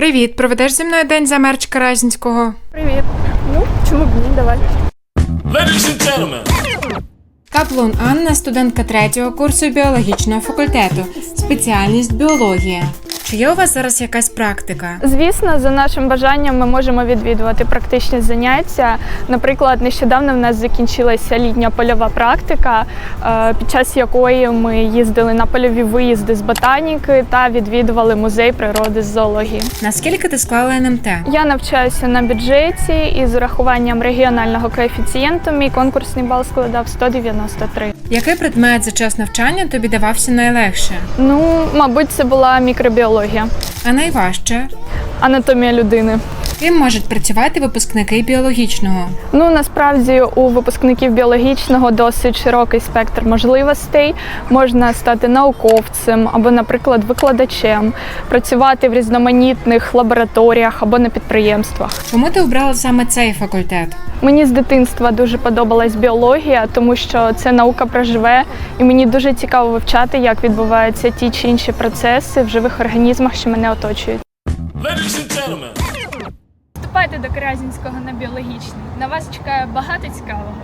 Привіт, проведеш зі мною день замерчика Разінського? Привіт. Ну, чому б ні, давай. Ladies and gentlemen, Каплун Анна, студентка третього курсу біологічного факультету, спеціальність біологія. Чи є у вас зараз якась практика? Звісно, за нашим бажанням ми можемо відвідувати практичні заняття. Наприклад, нещодавно в нас закінчилася літня польова практика, е, під час якої ми їздили на польові виїзди з ботаніки та відвідували музей природи з зоології. Наскільки ти склала НМТ? Я навчаюся на бюджеті і з урахуванням регіонального коефіцієнту мій конкурсний бал складав 193. Який предмет за час навчання тобі давався найлегше? Ну, мабуть, це була мікробіологія, А найважче? анатомія людини. Ким можуть працювати випускники біологічного? Ну насправді у випускників біологічного досить широкий спектр можливостей. Можна стати науковцем або, наприклад, викладачем, працювати в різноманітних лабораторіях або на підприємствах. Чому ти обрала саме цей факультет? Мені з дитинства дуже подобалась біологія, тому що це наука про живе, і мені дуже цікаво вивчати, як відбуваються ті чи інші процеси в живих організмах, що мене оточують. ladies and gentlemen. Вступайте до Кразінського на біологічний. На вас чекає багато цікавого.